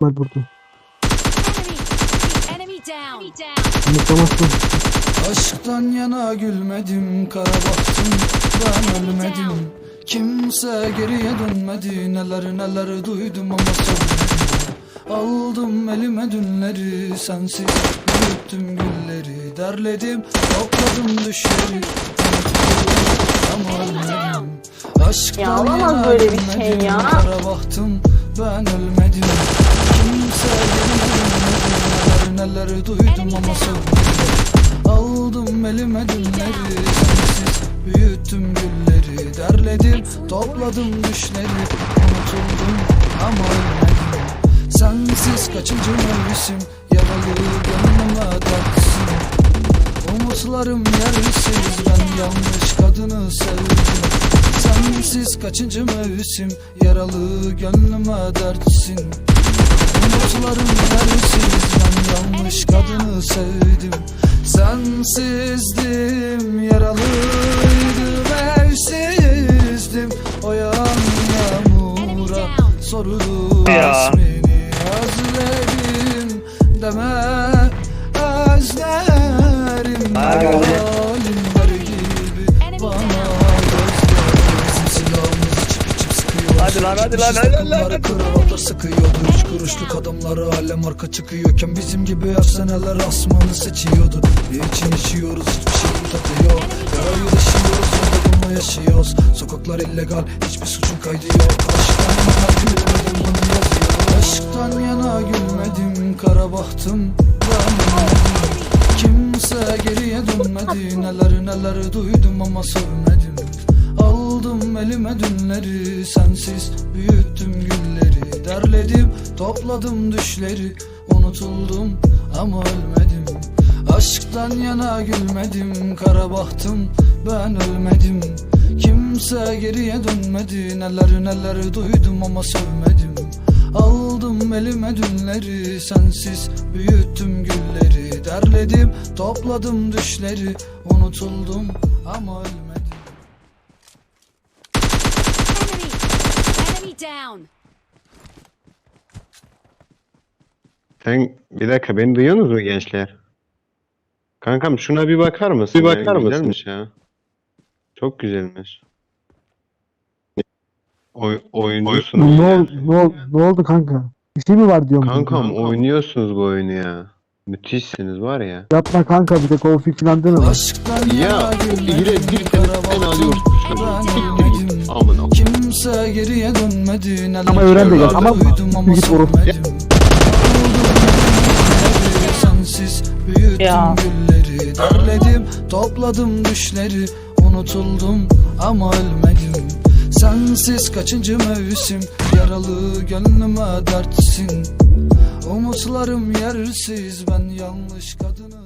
ihtimal vurdu. Enemy! Enemy down! Enemy down! Unutlamazsın. Aşktan yana gülmedim kara baktım ben ölmedim Kimse geriye dönmedi neler neler duydum ama söylemedim Aldım elime dünleri sensiz büyüttüm gülleri Derledim topladım düşleri ama ölmedim Aşktan Ya olamaz yana böyle bir şey gülmedim, ya. Kara baktım ben ölmedim Dönmedi neler duydum ama söylemedim Aldım elime dünleri Sensiz büyüttüm gülleri Derledim topladım düşleri Unutuldum ama ölmedim Sensiz kaçıncı mevsim Yaralı gönlüme dertsin Umutlarım yersiz Ben yanlış kadını sevdim Sensiz kaçıncı mevsim? Yaralı gönlüme dertsin Umutlarım yersiz Ben yanlış kadını sevdim. Sensizdim Yaralıydım Evsizdim. O yan yağmura Sorulur Ya. ismini Özledim Deme Hadi lan, hadi lan, hadi lan, kravatlar sıkıyordu Üç kuruşluk adamlara alem marka çıkıyorken Bizim gibi her seneler asmanı seçiyordu. İçin içiyoruz hiçbir şeyin tadı yok. Yarayı deşiyoruz orada bununla yaşıyoruz. Sokaklar illegal hiçbir suçun kaydı yok. Aşktan yana gülmedim bunu yazıyor Aşktan yana gülmedim kara bahtım. Kimse geriye dönmedi. Neler neler duydum ama sövmedim Aldım elime dünleri Sensiz büyüttüm gülleri Derledim topladım düşleri. Unutuldum ama ölmedim Aşktan yana gülmedim Kara bahtım ben ölmedim. Kimse geriye dönmedi Neler neler duydum ama sövmedim. Aldım elime dünleri Sensiz büyüttüm gülleri Derledim topladım düşleri. Unutuldum ama ölmedim down! Sen bir dakika beni duyuyorsunuz mu gençler? Kankam şuna bir bakar mısın? Bir ya? bakar mısın? Güzelmiş ya. Çok güzelmiş. Oy, oynuyorsunuz. Ne, ya. ol, ne, ol, ne oldu kanka? Bir şey mi var diyorum. Kankam oynuyorsunuz bu oyunu ya. Müthişsiniz var ya. Yapma kanka bir de konfig falan deme. Ya gire bir tane alıyorsun. Siktir git. Amına koyayım. Kimse geriye dönmedi. Neler Ama öğren de gel, neler tamam mı? duydum ama Git Aldım Sensiz büyüttüm Ya. gülleri. Derledim topladım düşleri. Unutuldum ama ölmedim. Sensiz kaçıncı mevsim? Yaralı gönlüme dertsin. Umutlarım yersiz. Ben yanlış kadını